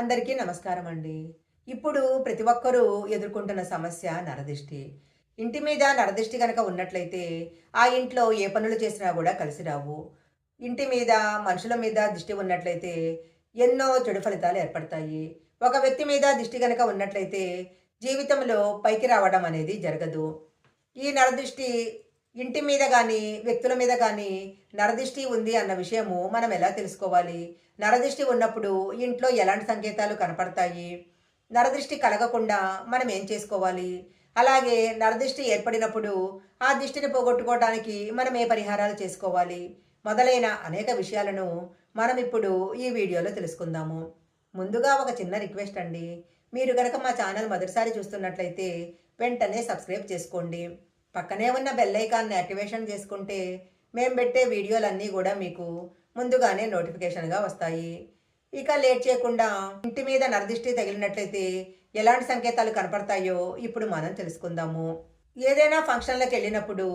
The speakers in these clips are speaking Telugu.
అందరికీ నమస్కారం అండి ఇప్పుడు ప్రతి ఒక్కరూ ఎదుర్కొంటున్న సమస్య నరదిష్టి. ఇంటి మీద నరదిష్టి కనుక ఉన్నట్లయితే ఆ ఇంట్లో ఏ పనులు చేసినా కూడా కలిసి రావు. ఇంటి మీద మనుషుల మీద దిష్టి ఉన్నట్లయితే ఎన్నో చెడు ఫలితాలు ఏర్పడతాయి. ఒక వ్యక్తి మీద దిష్టి కనుక ఉన్నట్లయితే జీవితంలో పైకి రావడం అనేది జరగదు. ఈ నరదిష్టి ఇంటి మీద కానీ వ్యక్తుల మీద కానీ నరదిష్టి ఉంది అన్న విషయము మనం ఎలా తెలుసుకోవాలి? నరదిష్టి ఉన్నప్పుడు ఇంట్లో ఎలాంటి సంకేతాలు కనపడతాయి? నరదృష్టి కలగకుండా మనం ఏం చేసుకోవాలి? అలాగే నరదృష్టి ఏర్పడినప్పుడు ఆ దిష్టిని పోగొట్టుకోవడానికి మనం ఏ పరిహారాలు చేసుకోవాలి? మొదలైన అనేక విషయాలను మనం ఇప్పుడు ఈ వీడియోలో తెలుసుకుందాము. ముందుగా ఒక చిన్న రిక్వెస్ట్ అండి. మీరు కనుక మా ఛానల్ మొదటిసారి చూస్తున్నట్లయితే వెంటనే సబ్స్క్రైబ్ చేసుకోండి. పక్కనే ఉన్న బెల్ ఐకాన్ని యాక్టివేషన్ చేసుకుంటే మేము పెట్టే వీడియోలన్నీ కూడా మీకు ముందుగానే నోటిఫికేషన్గా వస్తాయి. ఇక లేట్ చేయకుండా ఇంటి మీద నరదిష్టి తగిలినట్లయితే ఎలాంటి సంకేతాలు కనపడతాయో ఇప్పుడు మనం తెలుసుకుందాము. ఏదైనా ఫంక్షన్లకు వెళ్ళినప్పుడు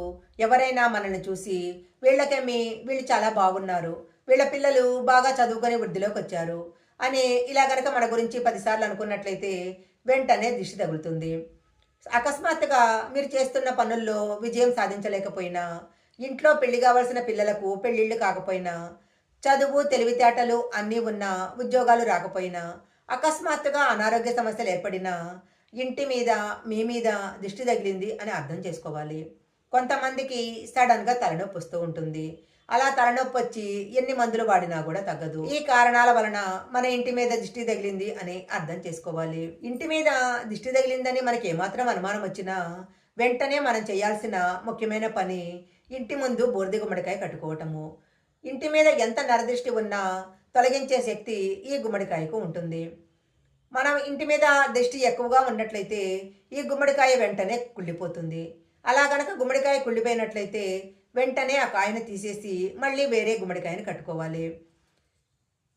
ఎవరైనా మనల్ని చూసి వీళ్ళకేమి వీళ్ళు చాలా బాగున్నారు వీళ్ళ పిల్లలు బాగా చదువుకొని వృద్ధిలోకి వచ్చారు అని ఇలా గనక మన గురించి పదిసార్లు అనుకున్నట్లయితే వెంటనే దిష్టి తగులుతుంది. అకస్మాత్తుగా మీరు చేస్తున్న పనుల్లో విజయం సాధించలేకపోయినా ఇంట్లో పెళ్ళి కావాల్సిన పిల్లలకు పెళ్ళిళ్ళు కాకపోయినా చదువు తెలివితేటలు అన్నీ ఉన్నా ఉద్యోగాలు రాకపోయినా అకస్మాత్తుగా అనారోగ్య సమస్యలు ఏర్పడినా ఇంటి మీద మీ మీద దిష్టి తగిలింది అని అర్థం చేసుకోవాలి. కొంతమందికి సడన్గా తలనొప్పి వస్తూ ఉంటుంది. అలా తలనొప్పి వచ్చి ఎన్ని మందులు వాడినా కూడా తగ్గదు. ఈ కారణాల వలన మన ఇంటి మీద దిష్టి తగిలింది అని అర్థం చేసుకోవాలి. ఇంటి మీద దిష్టి తగిలిందని మనకి ఏమాత్రం అనుమానం వచ్చినా వెంటనే మనం చేయాల్సిన ముఖ్యమైన పని ఇంటి ముందు బూర్ది గుమ్మడికాయ కట్టుకోవటము. ఇంటి మీద ఎంత నరదృష్టి ఉన్నా తొలగించే శక్తి ఈ గుమ్మడికాయకు ఉంటుంది. మనం ఇంటి మీద దృష్టి ఎక్కువగా ఉన్నట్లయితే ఈ గుమ్మడికాయ వెంటనే కుళ్ళిపోతుంది. అలా కనుక గుమ్మడికాయ కుళ్ళిపోయినట్లయితే వెంటనే ఆ కాయను తీసేసి మళ్ళీ వేరే గుమ్మడికాయను కట్టుకోవాలి.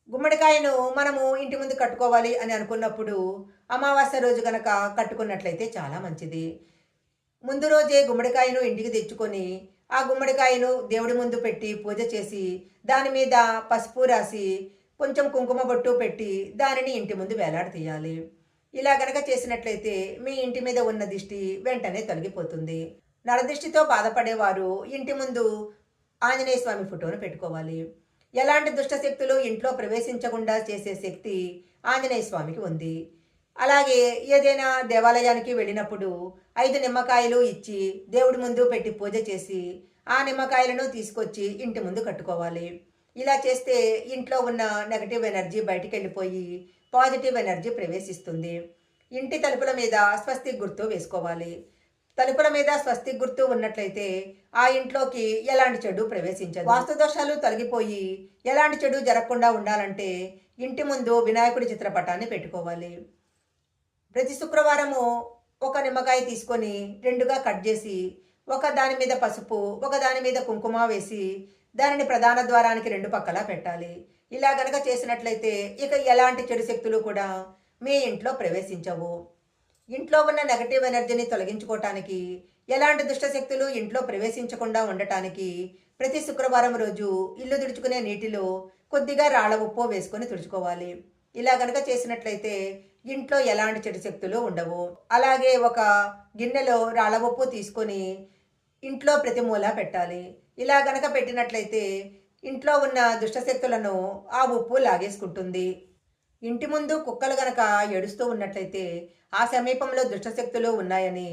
గుమ్మడికాయను మనము ఇంటి ముందు కట్టుకోవాలి అని అనుకున్నప్పుడు అమావాస్య రోజు కనుక కట్టుకున్నట్లయితే చాలా మంచిది. ముందు రోజే గుమ్మడికాయను ఇంటికి తెచ్చుకొని ఆ గుమ్మడికాయను దేవుడి ముందు పెట్టి పూజ చేసి దాని మీద పసుపు రాసి కొంచెం కుంకుమ బొట్టు పెట్టి దానిని ఇంటి ముందు వేలాడ తీయాలి ఇలా గనక చేసినట్లయితే మీ ఇంటి మీద ఉన్న దిష్టి వెంటనే తొలగిపోతుంది. నరదృష్టితో బాధపడేవారు. ఇంటి ముందు ఆంజనేయ స్వామి ఫోటోను పెట్టుకోవాలి. ఎలాంటి దుష్టశక్తులు ఇంట్లో ప్రవేశించకుండా చేసే శక్తి ఆంజనేయ స్వామికి ఉంది. అలాగే ఏదైనా దేవాలయానికి వెళ్ళినప్పుడు ఐదు నిమ్మకాయలు ఇచ్చి దేవుడి ముందు పెట్టి పూజ చేసి ఆ నిమ్మకాయలను తీసుకొచ్చి ఇంటి ముందు కట్టుకోవాలి. ఇలా చేస్తే ఇంట్లో ఉన్న నెగటివ్ ఎనర్జీ బయటికి వెళ్ళిపోయి పాజిటివ్ ఎనర్జీ ప్రవేశిస్తుంది. ఇంటి తలుపుల మీద స్వస్తి గుర్తు వేసుకోవాలి. తలుపుల మీద స్వస్తి గుర్తు ఉన్నట్లయితే ఆ ఇంట్లోకి ఎలాంటి చెడు ప్రవేశించదు. వాస్తు దోషాలు తొలగిపోయి ఎలాంటి చెడు జరగకుండా ఉండాలంటే ఇంటి ముందు వినాయకుడి చిత్రపటాన్ని పెట్టుకోవాలి. ప్రతి శుక్రవారము ఒక నిమ్మకాయ తీసుకొని రెండుగా కట్ చేసి ఒక దాని మీద పసుపు ఒక దాని మీద కుంకుమ వేసి దానిని ప్రధాన ద్వారానికి రెండు పక్కలా పెట్టాలి. ఇలా గనక చేసినట్లయితే ఇక ఎలాంటి చెడు శక్తులు కూడా మీ ఇంట్లో ప్రవేశించవు. ఇంట్లో ఉన్న నెగటివ్ ఎనర్జీని తొలగించుకోవటానికి ఎలాంటి దుష్టశక్తులు ఇంట్లో ప్రవేశించకుండా ఉండటానికి ప్రతి శుక్రవారం రోజు ఇల్లు తుడుచుకునే నీటిలో కొద్దిగా రాళ్ళ ఉప్పు వేసుకొని తుడుచుకోవాలి. ఇలా గనక చేసినట్లయితే ఇంట్లో ఎలాంటి చెడు శక్తులు ఉండవు. అలాగే ఒక గిన్నెలో రాళ్ళ ఉప్పు తీసుకొని ఇంట్లో ప్రతి మూల పెట్టాలి. ఇలా గనక పెట్టినట్లయితే ఇంట్లో ఉన్న దుష్టశక్తులను ఆ ఉప్పు లాగేసుకుంటుంది. ఇంటి ముందు కుక్కలు గనక ఏడుస్తూ ఉన్నట్లయితే ఆ సమీపంలో దుష్టశక్తులు ఉన్నాయని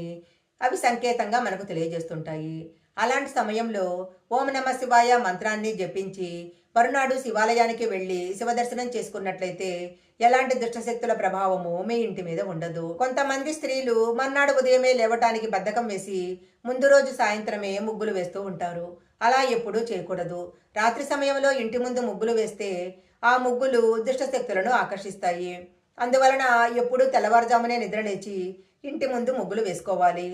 అవి సంకేతంగా మనకు తెలియజేస్తుంటాయి. అలాంటి సమయంలో ఓం నమ శివాయ మంత్రాన్ని జపించి మరునాడు శివాలయానికి వెళ్ళి శివదర్శనం చేసుకున్నట్లయితే ఎలాంటి దుష్టశక్తుల ప్రభావము మీ ఇంటి మీద ఉండదు. కొంతమంది స్త్రీలు మర్నాడు ఉదయమే లేవటానికి బద్ధకం వేసి ముందు రోజు సాయంత్రమే ముగ్గులు వేస్తూ ఉంటారు. అలా ఎప్పుడూ చేయకూడదు. రాత్రి సమయంలో ఇంటి ముందు ముగ్గులు వేస్తే ఆ ముగ్గులు దుష్టశక్తులను ఆకర్షిస్తాయి. అందువలన ఎప్పుడూ తెల్లవారుజామునే నిద్రలేచి ఇంటి ముందు ముగ్గులు వేసుకోవాలి.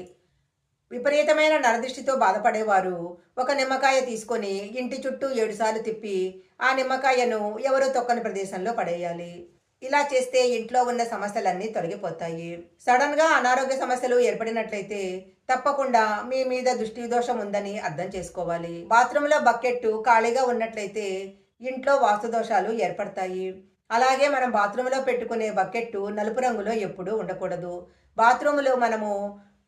విపరీతమైన నరదృష్టితో బాధపడేవారు ఒక నిమ్మకాయ తీసుకొని ఇంటి చుట్టూ ఏడుసార్లు తిప్పి ఆ నిమ్మకాయను ఎవరో తొక్కని ప్రదేశంలో పడేయాలి. ఇలా చేస్తే ఇంట్లో ఉన్న సమస్యలన్నీ తొలగిపోతాయి. సడన్గా అనారోగ్య సమస్యలు ఏర్పడినట్లయితే తప్పకుండా మీ మీద దృష్టి దోషం ఉందని అర్థం చేసుకోవాలి. బాత్రూంలో బకెట్టు ఖాళీగా ఉన్నట్లయితే ఇంట్లో వాస్తు దోషాలు ఏర్పడతాయి. అలాగే మనం బాత్రూంలో పెట్టుకునే బకెట్టు నలుపు రంగులో ఎప్పుడూ ఉండకూడదు. బాత్రూంలో మనము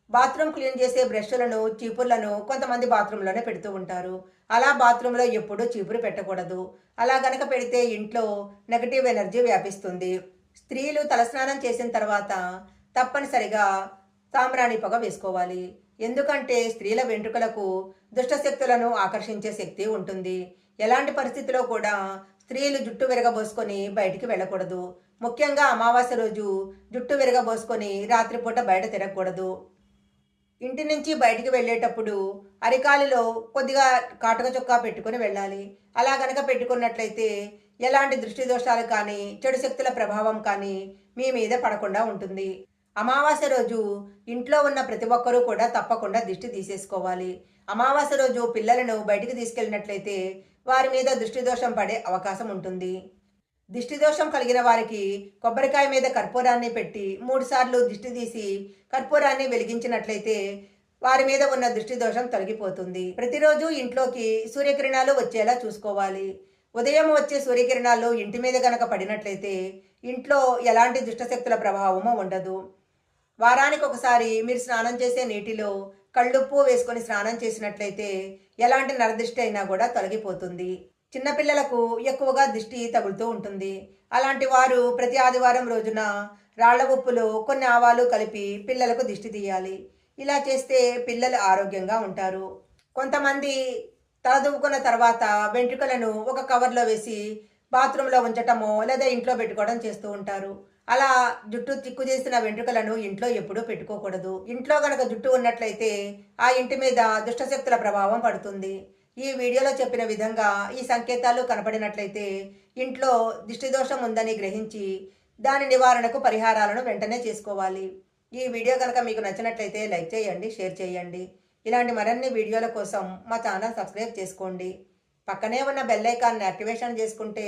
బాత్రూమ్ క్లీన్ చేసే బ్రష్లను చీపుర్లను కొంతమంది బాత్రూంలోనే పెడుతూ ఉంటారు. అలా బాత్రూంలో ఎప్పుడూ చీపురు పెట్టకూడదు. అలా గనక పెడితే ఇంట్లో నెగటివ్ ఎనర్జీ వ్యాపిస్తుంది. స్త్రీలు తలస్నానం చేసిన తర్వాత తప్పనిసరిగా సాంబ్రాణి పొగ వేసుకోవాలి. ఎందుకంటే స్త్రీల వెంట్రుకలకు దుష్టశక్తులను ఆకర్షించే శక్తి ఉంటుంది. ఎలాంటి పరిస్థితిలో కూడా స్త్రీలు జుట్టు విరగబోసుకొని బయటికి వెళ్ళకూడదు. ముఖ్యంగా అమావాస్య రోజు జుట్టు విరగబోసుకొని రాత్రిపూట బయట తిరగకూడదు. ఇంటి నుంచి బయటికి వెళ్ళేటప్పుడు అరికాలిలో కొద్దిగా కాటక చొక్కా పెట్టుకొని వెళ్ళాలి. అలా కనుక పెట్టుకున్నట్లయితే ఎలాంటి దృష్టి దోషాలు కానీ చెడు శక్తుల ప్రభావం కానీ మీ మీద పడకుండా ఉంటుంది. అమావాస్య రోజు ఇంట్లో ఉన్న ప్రతి ఒక్కరూ కూడా తప్పకుండా దిష్టి తీసేసుకోవాలి. అమావాస్య రోజు పిల్లలను బయటికి తీసుకెళ్ళినట్లయితే వారి మీద దృష్టి దోషం పడే అవకాశం ఉంటుంది. దిష్టి దోషం కలిగిన వారికి కొబ్బరికాయ మీద కర్పూరాన్ని పెట్టి మూడుసార్లు దిష్టి తీసి కర్పూరాన్ని వెలిగించినట్లయితే వారి మీద ఉన్న దృష్టి దోషం తొలగిపోతుంది. ప్రతిరోజు ఇంట్లోకి సూర్యకిరణాలు వచ్చేలా చూసుకోవాలి. ఉదయం వచ్చే సూర్యకిరణాలు ఇంటి మీద గనక పడినట్లయితే ఇంట్లో ఎలాంటి దుష్టశక్తుల ప్రభావము ఉండదు. వారానికి ఒకసారి మీరు స్నానం చేసే నీటిలో కళ్ళుప్పు వేసుకొని స్నానం చేసినట్లయితే ఎలాంటి నరదిష్టి అయినా కూడా తొలగిపోతుంది. చిన్నపిల్లలకు ఎక్కువగా దిష్టి తగులుతూ ఉంటుంది. అలాంటి వారు ప్రతి ఆదివారం రోజున రాళ్ళ ఉప్పులో కొన్ని ఆవాలు కలిపి పిల్లలకు దిష్టి తీయాలి. ఇలా చేస్తే పిల్లలు ఆరోగ్యంగా ఉంటారు. కొంతమంది తలదువ్వుకున్న తర్వాత వెంట్రుకలను ఒక కవర్లో వేసి బాత్రూంలో ఉంచటమో లేదా ఇంట్లో పెట్టుకోవడం చేస్తూ ఉంటారు. అలా జుట్టు చిక్కు చేసిన వెంట్రుకలను ఇంట్లో ఎప్పుడూ పెట్టుకోకూడదు. ఇంట్లో గనక జుట్టు ఉన్నట్లయితే ఆ ఇంటి మీద దుష్టశక్తుల ప్రభావం పడుతుంది. ఈ వీడియోలో చెప్పిన విధంగా ఈ సంకేతాలు కనపడినట్లయితే ఇంట్లో దిష్టిదోషం ఉందని గ్రహించి దాని నివారణకు పరిహారాలను వెంటనే చేసుకోవాలి. ఈ వీడియో కనుక మీకు నచ్చినట్లయితే లైక్ చేయండి షేర్ చేయండి. ఇలాంటి మరిన్ని వీడియోల కోసం మా ఛానల్ సబ్స్క్రైబ్ చేసుకోండి. పక్కనే ఉన్న బెల్ ఐకాన్ని యాక్టివేషన్ చేసుకుంటే